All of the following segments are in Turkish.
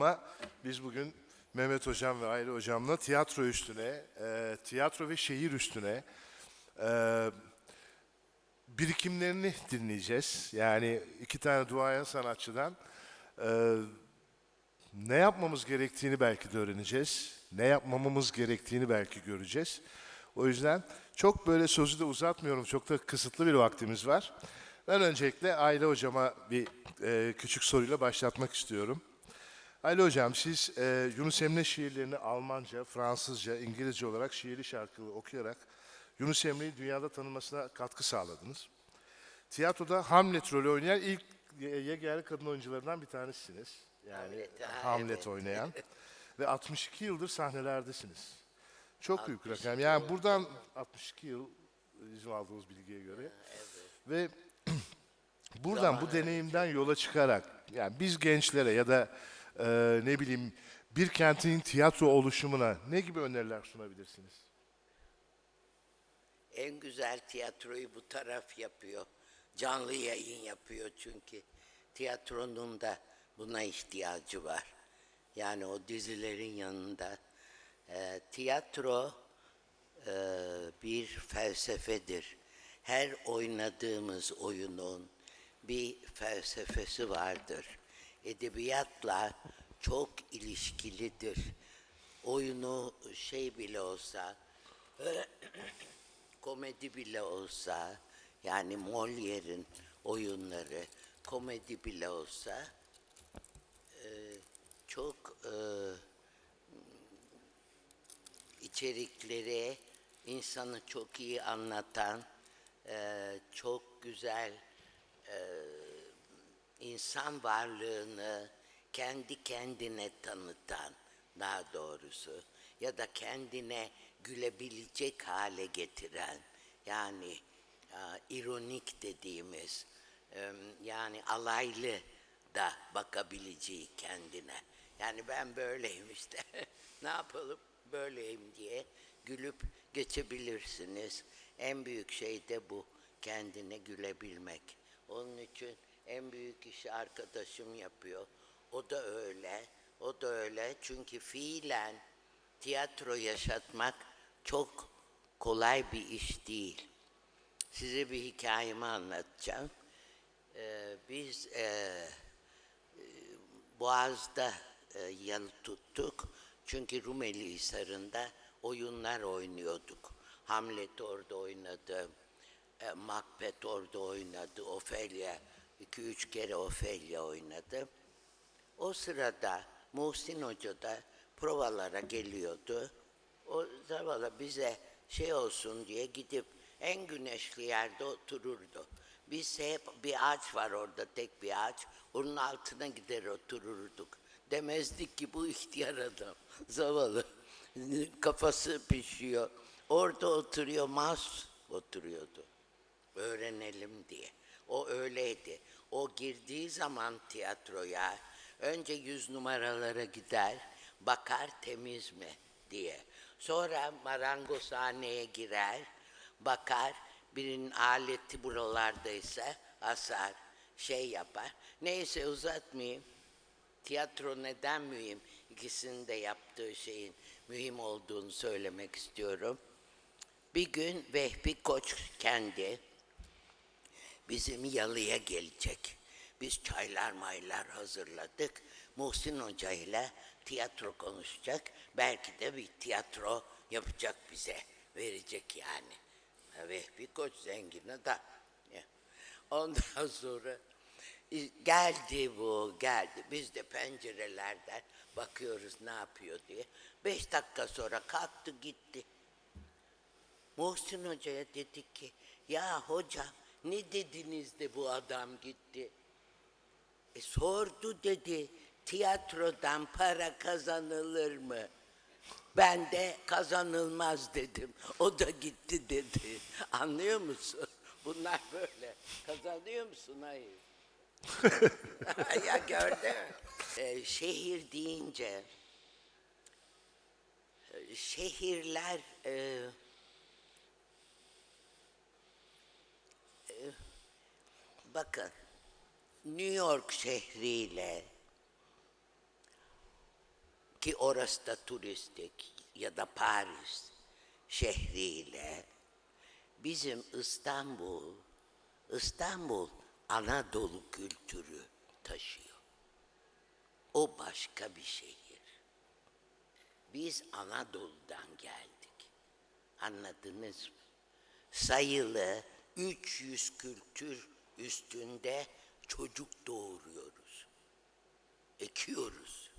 Ama biz bugün Mehmet Hocam ve Aile Hocam'la tiyatro üstüne, e, tiyatro ve şehir üstüne e, birikimlerini dinleyeceğiz. Yani iki tane duayen sanatçıdan e, ne yapmamız gerektiğini belki de öğreneceğiz. Ne yapmamamız gerektiğini belki göreceğiz. O yüzden çok böyle sözü de uzatmıyorum. Çok da kısıtlı bir vaktimiz var. Ben öncelikle Aile Hocam'a bir e, küçük soruyla başlatmak istiyorum. Ali Hocam siz e, Yunus Emre şiirlerini Almanca, Fransızca, İngilizce olarak şiirli şarkılı okuyarak Yunus Emre'yi dünyada tanınmasına katkı sağladınız. Tiyatroda Hamlet rolü oynayan ilk ye- yegane kadın oyuncularından bir tanesiniz. Yani Hamlet, ha, Hamlet evet. oynayan. Ve 62 yıldır sahnelerdesiniz. Çok büyük rakam. Yani buradan 62 yıl izin aldığımız bilgiye göre. Ve buradan bu deneyimden yola çıkarak yani biz gençlere ya da e, ne bileyim bir kentin tiyatro oluşumuna ne gibi öneriler sunabilirsiniz? En güzel tiyatroyu bu taraf yapıyor. Canlı yayın yapıyor çünkü. Tiyatronun da buna ihtiyacı var. Yani o dizilerin yanında. Eee, tiyatro eee, bir felsefedir. Her oynadığımız oyunun bir felsefesi vardır. Edebiyatla çok ilişkilidir. Oyunu şey bile olsa, komedi bile olsa yani Molière'in oyunları komedi bile olsa e, çok e, içerikleri insanı çok iyi anlatan e, çok güzel e, insan varlığını kendi kendine tanıtan daha doğrusu ya da kendine gülebilecek hale getiren yani a, ironik dediğimiz e, yani alaylı da bakabileceği kendine. Yani ben böyleyim işte. ne yapalım böyleyim diye gülüp geçebilirsiniz. En büyük şey de bu. Kendine gülebilmek. Onun için en büyük işi arkadaşım yapıyor. O da öyle. O da öyle. Çünkü fiilen tiyatro yaşatmak çok kolay bir iş değil. Size bir hikayemi anlatacağım. Ee, biz eee Boğaz'da e, yalı tuttuk. Çünkü Rumeli Hisarı'nda oyunlar oynuyorduk. Hamlet orada oynadı. E, Macbeth orada oynadı. Ophelia, iki üç kere Ophelia oynadı. O sırada Muhsin Hoca da provalara geliyordu. O zavallı bize şey olsun diye gidip en güneşli yerde otururdu. Biz hep bir ağaç var orada tek bir ağaç. Onun altına gider otururduk. Demezdik ki bu ihtiyar adam zavallı. Kafası pişiyor. Orada oturuyor mas oturuyordu öğrenelim diye. O öyleydi. O girdiği zaman tiyatroya önce yüz numaralara gider, bakar temiz mi diye. Sonra marangozhaneye girer, bakar birinin aleti buralardaysa asar, şey yapar. Neyse uzatmayayım. Tiyatro neden mühim? İkisinin de yaptığı şeyin mühim olduğunu söylemek istiyorum. Bir gün Vehbi Koç kendi bizim yalıya gelecek. Biz çaylar maylar hazırladık. Muhsin Hoca ile tiyatro konuşacak. Belki de bir tiyatro yapacak bize. Verecek yani. Vehbi Koç zengin adam. Ya. Ondan sonra e, geldi bu geldi. Biz de pencerelerden bakıyoruz ne yapıyor diye. Beş dakika sonra kalktı gitti. Muhsin Hoca'ya dedik ki, ya hocam ne dediniz de bu adam gitti? E sordu dedi, tiyatrodan para kazanılır mı? Ben de kazanılmaz dedim. O da gitti dedi. Anlıyor musun? Bunlar böyle. Kazanıyor musun? Hayır. ya gördün mü? Ee, şehir deyince e, şehirler e, bakın New York şehriyle ki orası da turistik ya da Paris şehriyle bizim İstanbul, İstanbul Anadolu kültürü taşıyor. O başka bir şehir. Biz Anadolu'dan geldik. Anladınız mı? Sayılı 300 kültür üstünde çocuk doğuruyoruz. Ekiyoruz.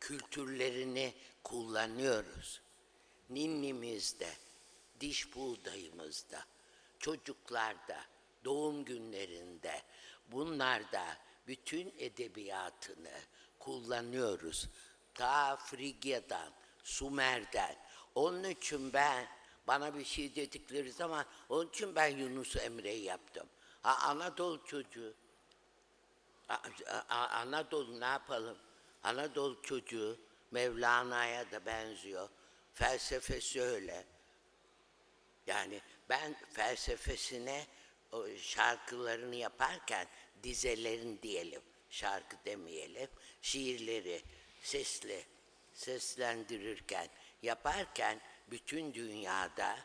Kültürlerini kullanıyoruz. Ninnimizde, diş buğdayımızda, çocuklarda, doğum günlerinde, bunlarda bütün edebiyatını kullanıyoruz. Ta Frigya'dan, Sumer'den. Onun için ben, bana bir şey dedikleri zaman, onun için ben Yunus Emre'yi yaptım. Ha, Anadolu çocuğu. A- A- Anadolu ne yapalım? Anadolu çocuğu Mevlana'ya da benziyor. Felsefesi öyle. Yani ben felsefesine şarkılarını yaparken dizelerin diyelim, şarkı demeyelim, şiirleri sesli seslendirirken yaparken bütün dünyada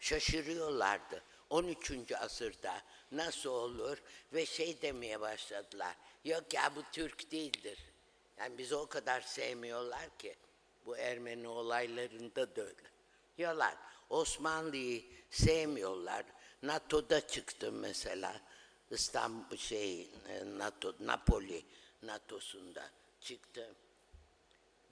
şaşırıyorlardı. 13. asırda nasıl olur ve şey demeye başladılar. Yok ya bu Türk değildir. Yani bizi o kadar sevmiyorlar ki bu Ermeni olaylarında da öyle. Diyorlar Osmanlı'yı sevmiyorlar. NATO'da çıktım mesela. İstanbul şey NATO Napoli NATO'sunda çıktım.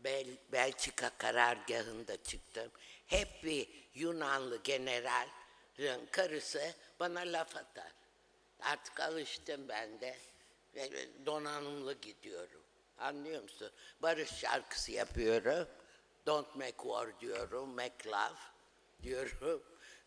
Bel, Belçika karargahında çıktım. Hep bir Yunanlı generalin karısı bana laf atar. Artık alıştım ben de. Donanımlı gidiyorum. Anlıyor musun? Barış şarkısı yapıyorum. Don't make war diyorum. Make love diyorum.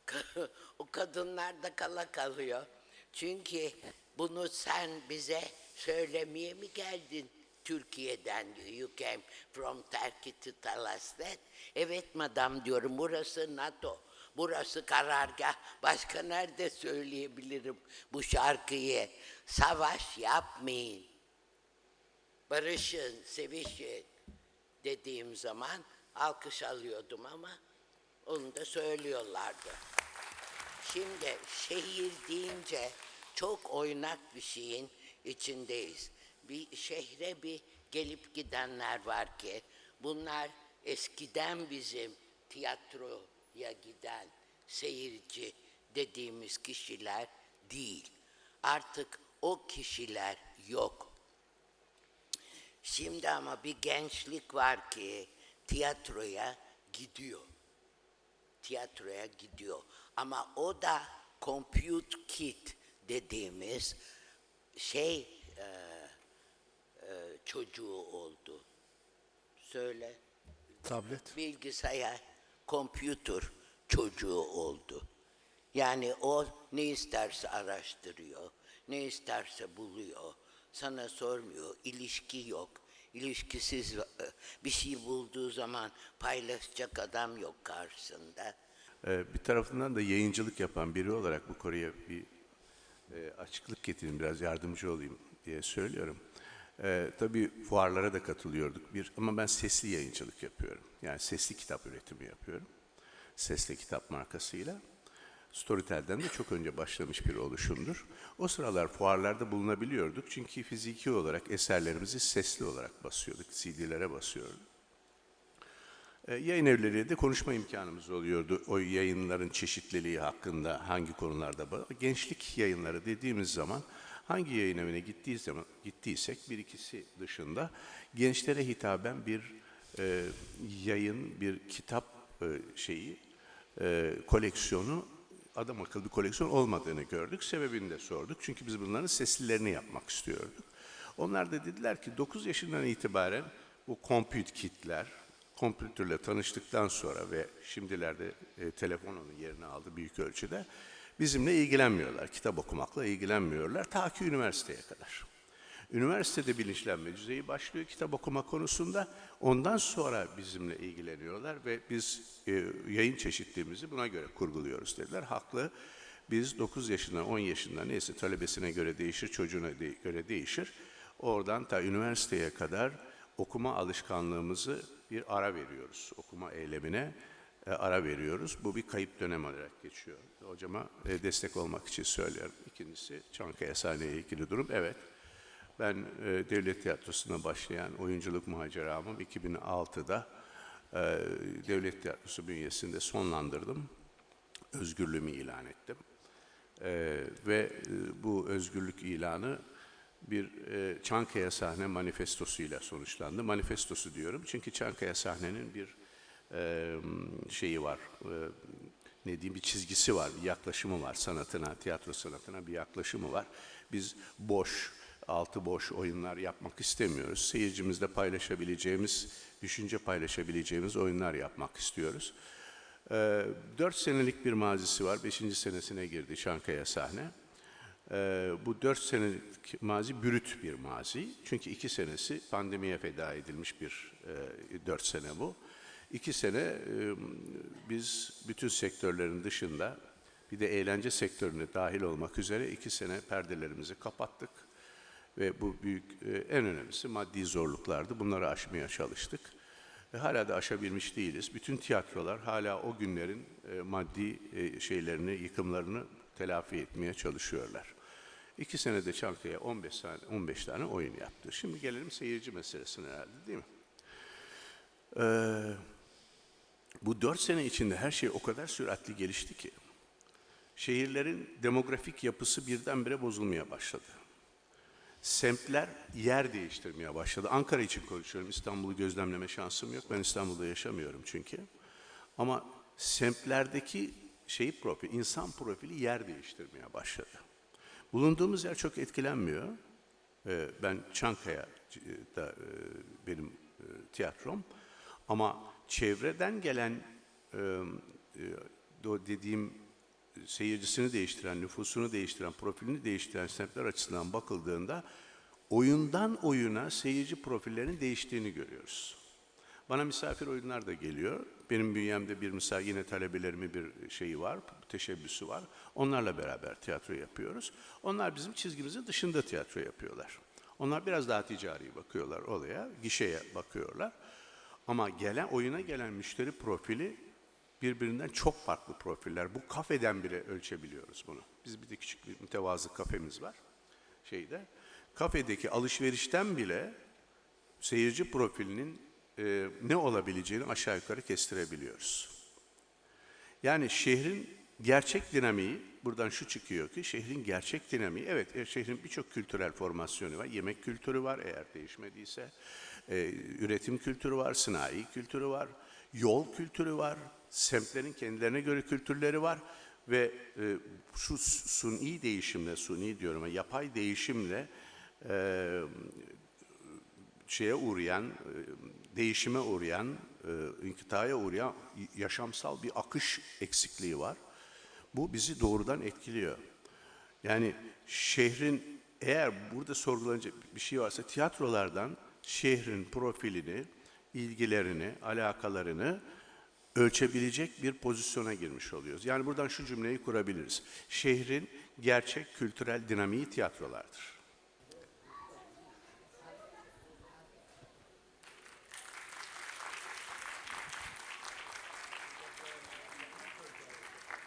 o kadınlar da kala kalıyor. Çünkü bunu sen bize söylemeye mi geldin? Türkiye'den. You came from Turkey to Talasnet. Evet madam diyorum. Burası NATO. Burası karargah. Başka nerede söyleyebilirim bu şarkıyı? Savaş yapmayın. Barışın, sevişin dediğim zaman alkış alıyordum ama onu da söylüyorlardı. Şimdi şehir deyince çok oynak bir şeyin içindeyiz. Bir şehre bir gelip gidenler var ki bunlar eskiden bizim tiyatroya giden seyirci dediğimiz kişiler değil. Artık o kişiler yok. Şimdi ama bir gençlik var ki tiyatroya gidiyor tiyatroya gidiyor. Ama o da compute kit dediğimiz şey e, çocuğu oldu. Söyle. Tablet. Bilgisayar, computer çocuğu oldu. Yani o ne isterse araştırıyor, ne isterse buluyor. Sana sormuyor, ilişki yok. İlişkisiz e, bir şey bulduğu zaman paylaşacak adam yok karşısında. Ee, Bir tarafından da yayıncılık yapan biri olarak bu konuya bir e, açıklık getireyim, biraz yardımcı olayım diye söylüyorum. Ee, tabii fuarlara da katılıyorduk bir ama ben sesli yayıncılık yapıyorum. Yani sesli kitap üretimi yapıyorum. Sesli kitap markasıyla. Storytel'den de çok önce başlamış bir oluşumdur. O sıralar fuarlarda bulunabiliyorduk çünkü fiziki olarak eserlerimizi sesli olarak basıyorduk, CD'lere basıyorduk. E, Yayın evleriyle de konuşma imkanımız oluyordu. O yayınların çeşitliliği hakkında hangi konularda gençlik yayınları dediğimiz zaman hangi yayın evine gittiği gittiysek bir ikisi dışında gençlere hitaben bir e, yayın, bir kitap e, şeyi e, koleksiyonu adam akıllı bir koleksiyon olmadığını gördük. Sebebini de sorduk. Çünkü biz bunların seslilerini yapmak istiyorduk. Onlar da dediler ki 9 yaşından itibaren bu compute kitler, kompütürle tanıştıktan sonra ve şimdilerde e, telefon onun yerini aldı büyük ölçüde bizimle ilgilenmiyorlar. Kitap okumakla ilgilenmiyorlar ta ki üniversiteye kadar. Üniversitede bilinçlenme düzeyi başlıyor kitap okuma konusunda. Ondan sonra bizimle ilgileniyorlar ve biz e, yayın çeşitliğimizi buna göre kurguluyoruz dediler. Haklı. Biz 9 yaşından 10 yaşından neyse talebesine göre değişir, çocuğuna de- göre değişir. Oradan ta üniversiteye kadar okuma alışkanlığımızı bir ara veriyoruz. Okuma eylemine e, ara veriyoruz. Bu bir kayıp dönem olarak geçiyor. Hocama e, destek olmak için söylüyorum. İkincisi Çankaya sahneye ilgili durum. Evet, ben e, devlet tiyatrosuna başlayan oyunculuk maceramı 2006'da e, devlet tiyatrosu bünyesinde sonlandırdım. Özgürlüğümü ilan ettim. Ve bu özgürlük ilanı bir Çankaya sahne manifestosuyla sonuçlandı. Manifestosu diyorum çünkü Çankaya sahnenin bir e, şeyi var, e, ne diyeyim bir çizgisi var, bir yaklaşımı var sanatına, tiyatro sanatına bir yaklaşımı var. Biz boş, altı boş oyunlar yapmak istemiyoruz. Seyircimizle paylaşabileceğimiz, düşünce paylaşabileceğimiz oyunlar yapmak istiyoruz. Ee, Dört senelik bir mazisi var. Beşinci senesine girdi Çankaya sahne. Bu dört senelik mazi bürüt bir mazi. Çünkü iki senesi pandemiye feda edilmiş bir e, dört sene bu. İki sene e, biz bütün sektörlerin dışında bir de eğlence sektörüne dahil olmak üzere iki sene perdelerimizi kapattık. Ve bu büyük, e, en önemlisi maddi zorluklardı. Bunları aşmaya çalıştık. Ve hala da aşabilmiş değiliz. Bütün tiyatrolar hala o günlerin e, maddi e, şeylerini, yıkımlarını telafi etmeye çalışıyorlar. İki senede Çankaya 15 tane, 15 tane oyun yaptı. Şimdi gelelim seyirci meselesine herhalde değil mi? Ee, bu dört sene içinde her şey o kadar süratli gelişti ki şehirlerin demografik yapısı birdenbire bozulmaya başladı. Semtler yer değiştirmeye başladı. Ankara için konuşuyorum. İstanbul'u gözlemleme şansım yok. Ben İstanbul'da yaşamıyorum çünkü. Ama semtlerdeki şey profil, insan profili yer değiştirmeye başladı. Bulunduğumuz yer çok etkilenmiyor. Ee, Ben Çankaya'da e, benim e, tiyatrom. Ama çevreden gelen e, o dediğim seyircisini değiştiren, nüfusunu değiştiren, profilini değiştiren semtler açısından bakıldığında oyundan oyuna seyirci profillerinin değiştiğini görüyoruz. Bana misafir oyunlar da geliyor. Benim bünyemde bir misal yine talebelerimin bir şeyi var, teşebbüsü var. Onlarla beraber tiyatro yapıyoruz. Onlar bizim çizgimizin dışında tiyatro yapıyorlar. Onlar biraz daha ticari bakıyorlar olaya, gişeye bakıyorlar. Ama gelen oyuna gelen müşteri profili birbirinden çok farklı profiller. Bu kafeden bile ölçebiliyoruz bunu. Biz bir de küçük bir mütevazı kafemiz var şeyde. Kafedeki alışverişten bile seyirci profilinin e, ne olabileceğini aşağı yukarı kestirebiliyoruz. Yani şehrin gerçek dinamiği, buradan şu çıkıyor ki şehrin gerçek dinamiği, evet e, şehrin birçok kültürel formasyonu var. Yemek kültürü var eğer değişmediyse. E, üretim kültürü var, sanayi kültürü var, yol kültürü var, semtlerin kendilerine göre kültürleri var. Ve e, şu suni değişimle, suni diyorum yapay değişimle e, şeye uğrayan, e, değişime uğrayan, e, inkıtaya uğrayan yaşamsal bir akış eksikliği var. Bu bizi doğrudan etkiliyor. Yani şehrin eğer burada sorgulanacak bir şey varsa tiyatrolardan şehrin profilini, ilgilerini, alakalarını ölçebilecek bir pozisyona girmiş oluyoruz. Yani buradan şu cümleyi kurabiliriz. Şehrin gerçek kültürel dinamiği tiyatrolardır.